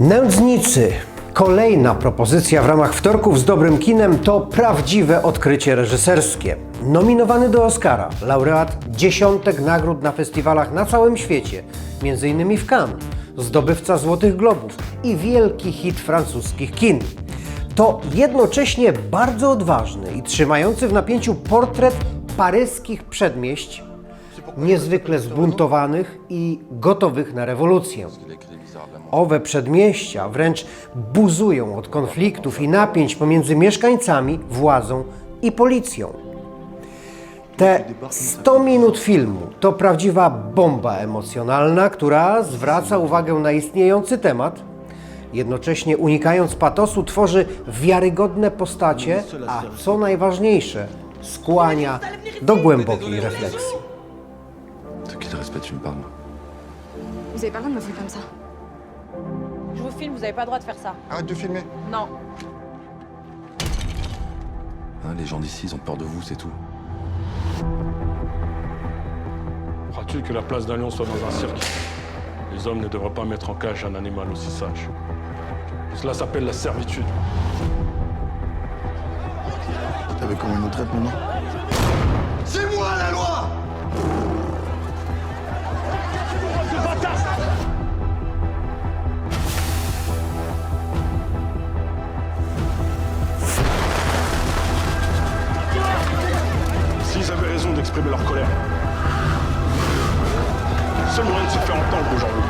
Nędznicy. Kolejna propozycja w ramach wtorków z dobrym kinem to prawdziwe odkrycie reżyserskie. Nominowany do Oscara, laureat dziesiątek nagród na festiwalach na całym świecie, m.in. w Cannes, zdobywca Złotych Globów i wielki hit francuskich kin. To jednocześnie bardzo odważny i trzymający w napięciu portret paryskich przedmieść, niezwykle zbuntowanych i gotowych na rewolucję. Owe przedmieścia wręcz buzują od konfliktów i napięć pomiędzy mieszkańcami, władzą i policją. Te 100 minut filmu to prawdziwa bomba emocjonalna, która zwraca uwagę na istniejący temat, jednocześnie unikając patosu, tworzy wiarygodne postacie, a co najważniejsze, skłania do głębokiej refleksji. Quel respect tu me parles Vous avez pas le droit de me foutre comme ça. Je vous filme, vous avez pas le droit de faire ça. Arrête de filmer. Non. Hein, Les gens d'ici, ils ont peur de vous, c'est tout. Crois-tu que la place d'un lion soit dans un cirque? Les hommes ne devraient pas mettre en cage un animal aussi sage. Cela s'appelle la servitude. Vu comment ils nous traitent maintenant d'exprimer leur colère, seul moyen de se faire entendre aujourd'hui,